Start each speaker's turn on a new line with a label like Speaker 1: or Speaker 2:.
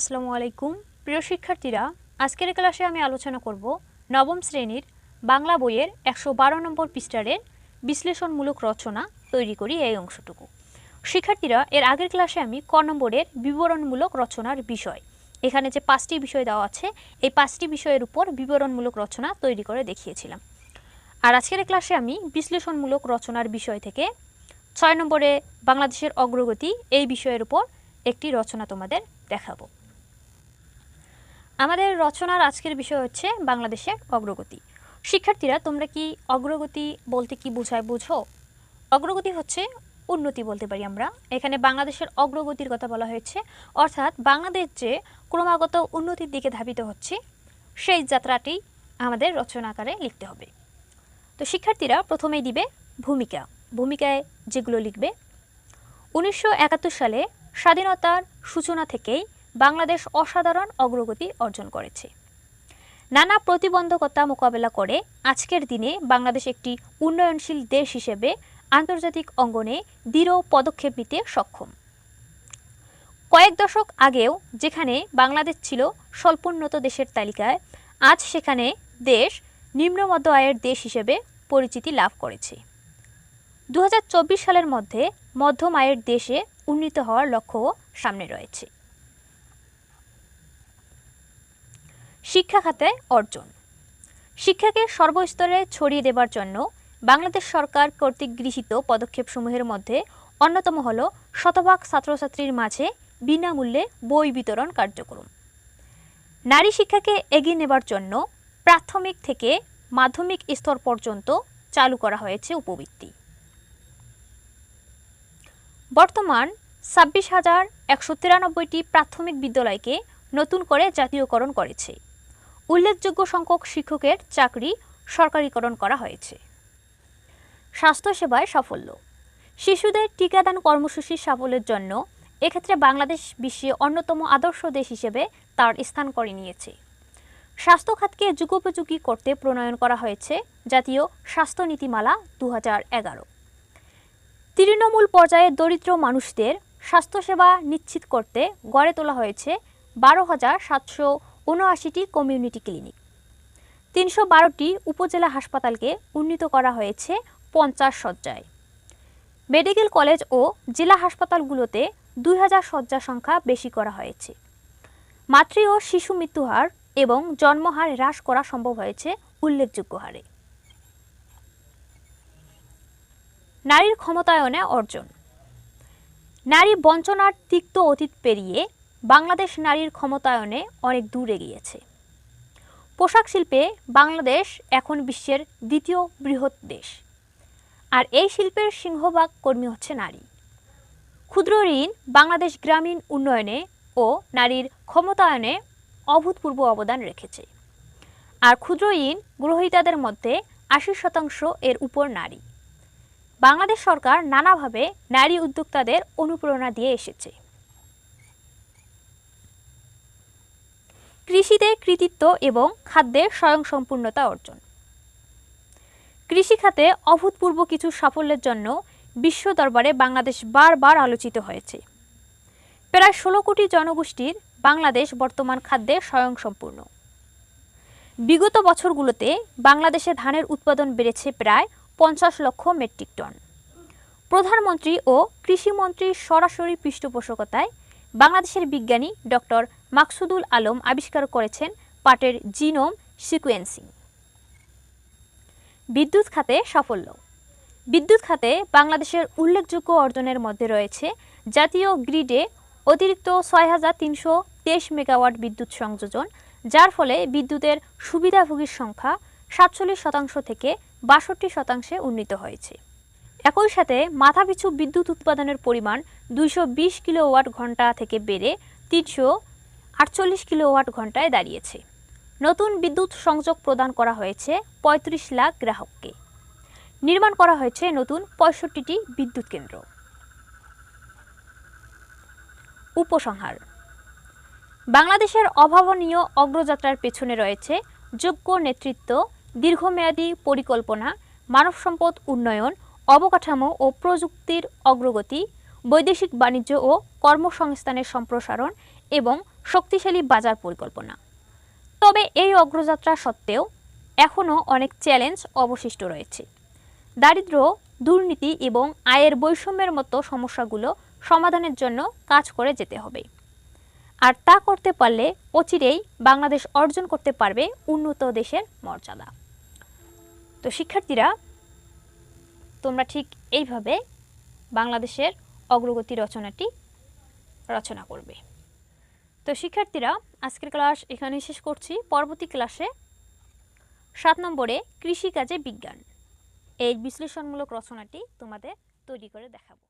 Speaker 1: আসসালামু আলাইকুম। প্রিয় শিক্ষার্থীরা, আজকের ক্লাসে আমি আলোচনা করব নবম শ্রেণির বাংলা বইয়ের একশো বারো নম্বর পৃষ্ঠারের বিশ্লেষণমূলক রচনা তৈরি করি এই অংশটুকু। শিক্ষার্থীরা, এর আগের ক্লাসে আমি ক নম্বরের বিবরণমূলক রচনার বিষয়, এখানে যে পাঁচটি বিষয় দেওয়া আছে, এই পাঁচটি বিষয়ের উপর বিবরণমূলক রচনা তৈরি করে দেখিয়েছিলাম। আর আজকের ক্লাসে আমি বিশ্লেষণমূলক রচনার বিষয় থেকে ছয় নম্বরে বাংলাদেশের অগ্রগতি এই বিষয়ের উপর একটি রচনা তোমাদের দেখাবো। আমাদের রচনার আজকের বিষয় হচ্ছে বাংলাদেশের অগ্রগতি। শিক্ষার্থীরা, তোমরা কি অগ্রগতি বলতে কি বোঝায় বুঝো? অগ্রগতি হচ্ছে উন্নতি বলতে পারি আমরা। এখানে বাংলাদেশের অগ্রগতির কথা বলা হয়েছে। অর্থাৎ বাংলাদেশ যে ক্রমাগত উন্নতির দিকে ধাবিত হচ্ছে, সেই যাত্রাটি আমাদের রচনা আকারে লিখতে হবে। তো শিক্ষার্থীরা, প্রথমেই দিবে ভূমিকা। ভূমিকায় যেগুলো লিখবে, উনিশশো একাত্তর সালে স্বাধীনতার সূচনা থেকেই বাংলাদেশ অসাধারণ অগ্রগতি অর্জন করেছে। নানা প্রতিবন্ধকতা মোকাবেলা করে আজকের দিনে বাংলাদেশ একটি উন্নয়নশীল দেশ হিসেবে আন্তর্জাতিক অঙ্গনে দৃঢ় পদক্ষেপ নিতে সক্ষম। কয়েক দশক আগেও যেখানে বাংলাদেশ ছিল স্বল্পোন্নত দেশের তালিকায়, আজ সেখানে দেশ নিম্নমধ্য আয়ের দেশ হিসেবে পরিচিতি লাভ করেছে। দু হাজার চব্বিশ সালের মধ্যে মধ্যম আয়ের দেশে উন্নীত হওয়ার লক্ষ্যও সামনে রয়েছে। শিক্ষা খাতে অর্জন। শিক্ষাকে সর্বস্তরে ছড়িয়ে দেবার জন্য বাংলাদেশ সরকার কর্তৃক গৃহীত পদক্ষেপসমূহের মধ্যে অন্যতম হল শতভাগ ছাত্রছাত্রীর মাঝে বিনামূল্যে বই বিতরণ কার্যক্রম। নারী শিক্ষাকে এগিয়ে নেবার জন্য প্রাথমিক থেকে মাধ্যমিক স্তর পর্যন্ত চালু করা হয়েছে উপবৃত্তি। বর্তমান ছাব্বিশ হাজার একশো প্রাথমিক বিদ্যালয়কে নতুন করে জাতীয়করণ করেছে। উল্লেখযোগ্য সংখ্যক শিক্ষকের চাকরি সরকারিকরণ করা হয়েছে। স্বাস্থ্যসেবায় সাফল্য। শিশুদের টিকাদান কর্মসূচির সাফল্যের জন্য এক্ষেত্রে বাংলাদেশ বিশ্বে অন্যতম আদর্শ দেশ হিসেবে তার স্থান করে নিয়েছে। স্বাস্থ্য খাতকে যুগোপযোগী করতে প্রণয়ন করা হয়েছে জাতীয় স্বাস্থ্য নীতিমালা দু এগারো। তৃণমূল পর্যায়ে দরিদ্র মানুষদের স্বাস্থ্যসেবা নিশ্চিত করতে গড়ে তোলা হয়েছে বারো হাজার সাতশো উনআশিটি কমিউনিটি ক্লিনিক। তিনশো বারোটি উপজেলা হাসপাতালকে উন্নীত করা হয়েছে পঞ্চাশ শয্যায়। মেডিকেল কলেজ ও জেলা হাসপাতালগুলোতে দুই হাজার শয্যা সংখ্যা বেশি করা হয়েছে। মাতৃ ও শিশু মৃত্যুহার এবং জন্মহার হ্রাস করা সম্ভব হয়েছে উল্লেখযোগ্য হারে। নারীর ক্ষমতায়নে অর্জন। নারী বঞ্চনার তিক্ত অতীত পেরিয়ে বাংলাদেশ নারীর ক্ষমতায়নে অনেক দূর এগিয়েছে। পোশাক শিল্পে বাংলাদেশ এখন বিশ্বের দ্বিতীয় বৃহৎ দেশ। আর এই শিল্পের সিংহভাগ কর্মী হচ্ছে নারী। ক্ষুদ্র ঋণ বাংলাদেশ গ্রামীণ উন্নয়নে ও নারীর ক্ষমতায়নে অভূতপূর্ব অবদান রেখেছে। আর ক্ষুদ্র ঋণ গ্রহীতাদের মধ্যে আশি শতাংশ এর উপর নারী। বাংলাদেশ সরকার নানাভাবে নারী উদ্যোক্তাদের অনুপ্রেরণা দিয়ে এসেছে। কৃষিতে কৃতিত্ব এবং খাদ্যে স্বয়ংসম্পূর্ণতা অর্জন। কৃষিখাতে অভূতপূর্ব কিছু সাফল্যের জন্য বিশ্ব দরবারে বাংলাদেশ বারবার আলোচিত হয়েছে। প্রায় ষোলো কোটি জনগোষ্ঠীর বাংলাদেশ বর্তমান খাদ্যে স্বয়ংসম্পূর্ণ। বিগত বছরগুলোতে বাংলাদেশে ধানের উৎপাদন বেড়েছে প্রায় পঞ্চাশ লক্ষ মেট্রিক টন। প্রধানমন্ত্রী ও কৃষিমন্ত্রীর সরাসরি পৃষ্ঠপোষকতায় বাংলাদেশের বিজ্ঞানী ডক্টর মাকসুদুল আলম আবিষ্কার করেছেন পাটের জিনোম সিকোয়েন্সিং। বিদ্যুৎ খাতে সাফল্য। বিদ্যুৎ খাতে বাংলাদেশের উল্লেখযোগ্য অর্জনের মধ্যে রয়েছে জাতীয় গ্রিডে অতিরিক্ত ছয় হাজার তিনশো তেইশ মেগাওয়াট বিদ্যুৎ সংযোজন, যার ফলে বিদ্যুতের সুবিধাভোগীর সংখ্যা সাতচল্লিশ শতাংশ থেকে বাষট্টি শতাংশে উন্নীত হয়েছে। একই সাথে মাথাপিছু বিদ্যুৎ উৎপাদনের পরিমাণ দুইশো বিশ কিলোওয়াট ঘণ্টা থেকে বেড়ে তিনশো আটচল্লিশ কিলোওয়াট ঘন্টায় দাঁড়িয়েছে। নতুন বিদ্যুৎ সংযোগ প্রদান করা হয়েছে পঁয়ত্রিশ লাখ গ্রাহককে। নির্মাণ করা হয়েছে নতুন পঁয়ষট্টিটি বিদ্যুৎ কেন্দ্র। উপসংহার। বাংলাদেশের অভাবনীয় অগ্রযাত্রার পেছনে রয়েছে যোগ্য নেতৃত্ব, দীর্ঘমেয়াদী পরিকল্পনা, মানব সম্পদ উন্নয়ন অবকাঠামো ও প্রযুক্তির অগ্রগতি, বৈদেশিক বাণিজ্য ও কর্মসংস্থানের সম্প্রসারণ এবং শক্তিশালী বাজার পরিকল্পনা। তবে এই অগ্রযাত্রা সত্ত্বেও এখনও অনেক চ্যালেঞ্জ অবশিষ্ট রয়েছে। দারিদ্র, দুর্নীতি এবং আয়ের বৈষম্যের মতো সমস্যাগুলো সমাধানের জন্য কাজ করে যেতে হবে। আর তা করতে পারলে অচিরেই বাংলাদেশ অর্জন করতে পারবে উন্নত দেশের মর্যাদা। তো শিক্ষার্থীরা তোমরা ঠিক এইভাবে বাংলাদেশের অগ্রগতি রচনাটি রচনা করবে। তো শিক্ষার্থীরা, আজকের ক্লাস এখানে শেষ করছি। পরবর্তী ক্লাসে সাত নম্বরে কৃষিকাজে বিজ্ঞান। এই বিশ্লেষণমূলক রচনাটি তোমাদের তৈরি করে দেখাবো।